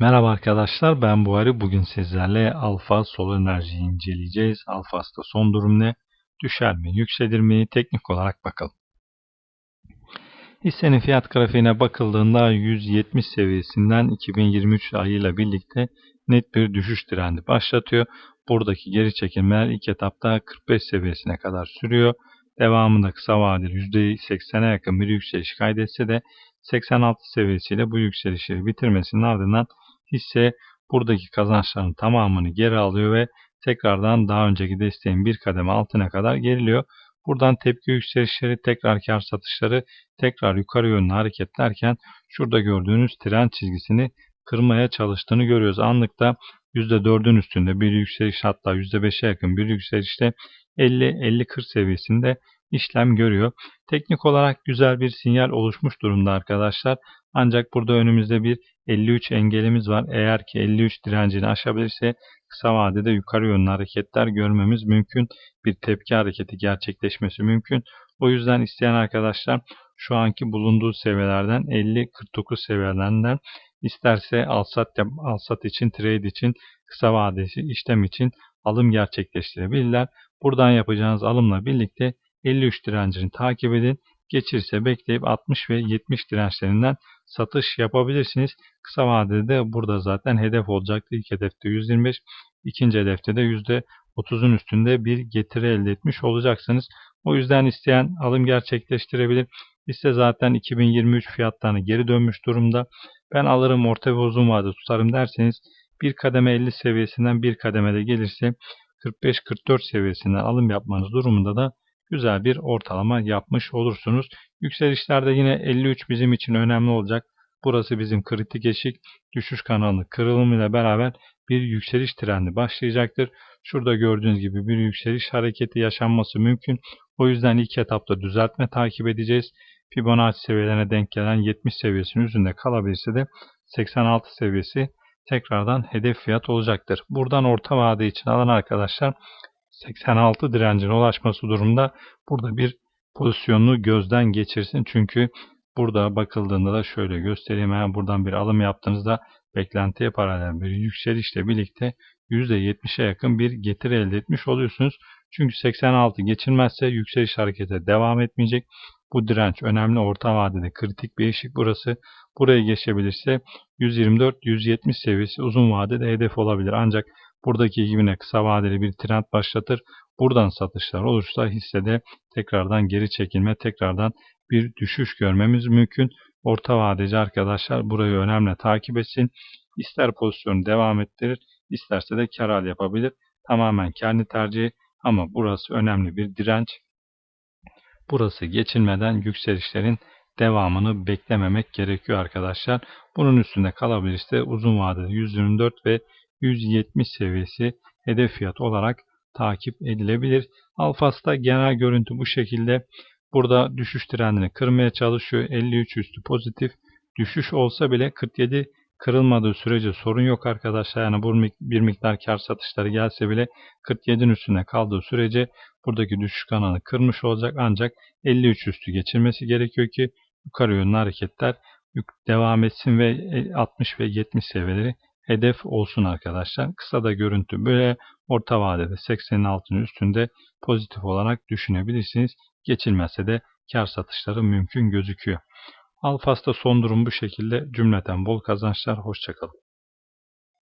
Merhaba arkadaşlar ben Buhari. Bugün sizlerle Alfa Sol Enerji'yi inceleyeceğiz. Alfas'ta son durum ne? Düşer mi? Yükselir mi? Teknik olarak bakalım. Hissenin fiyat grafiğine bakıldığında 170 seviyesinden 2023 ayıyla birlikte net bir düşüş trendi başlatıyor. Buradaki geri çekilmeler ilk etapta 45 seviyesine kadar sürüyor. Devamında kısa vadeli %80'e yakın bir yükseliş kaydetse de 86 seviyesiyle bu yükselişleri bitirmesinin ardından hisse buradaki kazançların tamamını geri alıyor ve tekrardan daha önceki desteğin bir kademe altına kadar geriliyor. Buradan tepki yükselişleri, tekrar kar satışları, tekrar yukarı yönlü hareketlerken şurada gördüğünüz trend çizgisini kırmaya çalıştığını görüyoruz. Anlıkta %4'ün üstünde bir yükseliş hatta %5'e yakın bir yükselişte 50-50-40 seviyesinde işlem görüyor. Teknik olarak güzel bir sinyal oluşmuş durumda arkadaşlar. Ancak burada önümüzde bir 53 engelimiz var. Eğer ki 53 direncini aşabilirse kısa vadede yukarı yönlü hareketler görmemiz mümkün. Bir tepki hareketi gerçekleşmesi mümkün. O yüzden isteyen arkadaşlar şu anki bulunduğu seviyelerden 50-49 seviyelerinden isterse alsat, alsat için, trade için, kısa vadesi işlem için alım gerçekleştirebilirler. Buradan yapacağınız alımla birlikte 53 direncini takip edin. Geçirse bekleyip 60 ve 70 dirençlerinden satış yapabilirsiniz. Kısa vadede de burada zaten hedef olacaktı. İlk hedefte 125, ikinci hedefte de %30'un üstünde bir getiri elde etmiş olacaksınız. O yüzden isteyen alım gerçekleştirebilir. Hisse zaten 2023 fiyatlarına geri dönmüş durumda. Ben alırım orta ve uzun vade tutarım derseniz bir kademe 50 seviyesinden bir kademede gelirse 45-44 seviyesinden alım yapmanız durumunda da güzel bir ortalama yapmış olursunuz. Yükselişlerde yine 53 bizim için önemli olacak. Burası bizim kritik eşik. Düşüş kanalının kırılımıyla beraber bir yükseliş trendi başlayacaktır. Şurada gördüğünüz gibi bir yükseliş hareketi yaşanması mümkün. O yüzden ilk etapta düzeltme takip edeceğiz. Fibonacci seviyelerine denk gelen 70 seviyesinin üzerinde kalabilirse de 86 seviyesi tekrardan hedef fiyat olacaktır. Buradan orta vade için alan arkadaşlar 86 direncine ulaşması durumda burada bir pozisyonunu gözden geçirsin. Çünkü burada bakıldığında da şöyle göstereyim. Eğer buradan bir alım yaptığınızda beklentiye paralel bir yükselişle birlikte %70'e yakın bir getiri elde etmiş oluyorsunuz. Çünkü 86 geçilmezse yükseliş harekete devam etmeyecek. Bu direnç önemli orta vadede kritik bir eşik burası. Buraya geçebilirse 124-170 seviyesi uzun vadede hedef olabilir. Ancak buradaki gibi kısa vadeli bir trend başlatır. Buradan satışlar olursa hissede tekrardan geri çekilme, tekrardan bir düşüş görmemiz mümkün. Orta vadeci arkadaşlar burayı önemli takip etsin. İster pozisyonu devam ettirir, isterse de kar al yapabilir. Tamamen kendi tercihi ama burası önemli bir direnç. Burası geçilmeden yükselişlerin devamını beklememek gerekiyor arkadaşlar. Bunun üstünde kalabilirse uzun vadede 124 ve 170 seviyesi hedef fiyat olarak takip edilebilir. Alfas'ta genel görüntü bu şekilde. Burada düşüş trendini kırmaya çalışıyor. 53 üstü pozitif. Düşüş olsa bile 47 kırılmadığı sürece sorun yok arkadaşlar. Yani bu bir miktar kar satışları gelse bile 47'nin üstünde kaldığı sürece buradaki düşüş kanalı kırmış olacak. Ancak 53 üstü geçirmesi gerekiyor ki yukarı yönlü hareketler devam etsin ve 60 ve 70 seviyeleri hedef olsun arkadaşlar. Kısa da görüntü böyle orta vadede 80'in altının üstünde pozitif olarak düşünebilirsiniz. Geçilmezse de kar satışları mümkün gözüküyor. Alfas'ta son durum bu şekilde. Cümleten bol kazançlar. Hoşçakalın.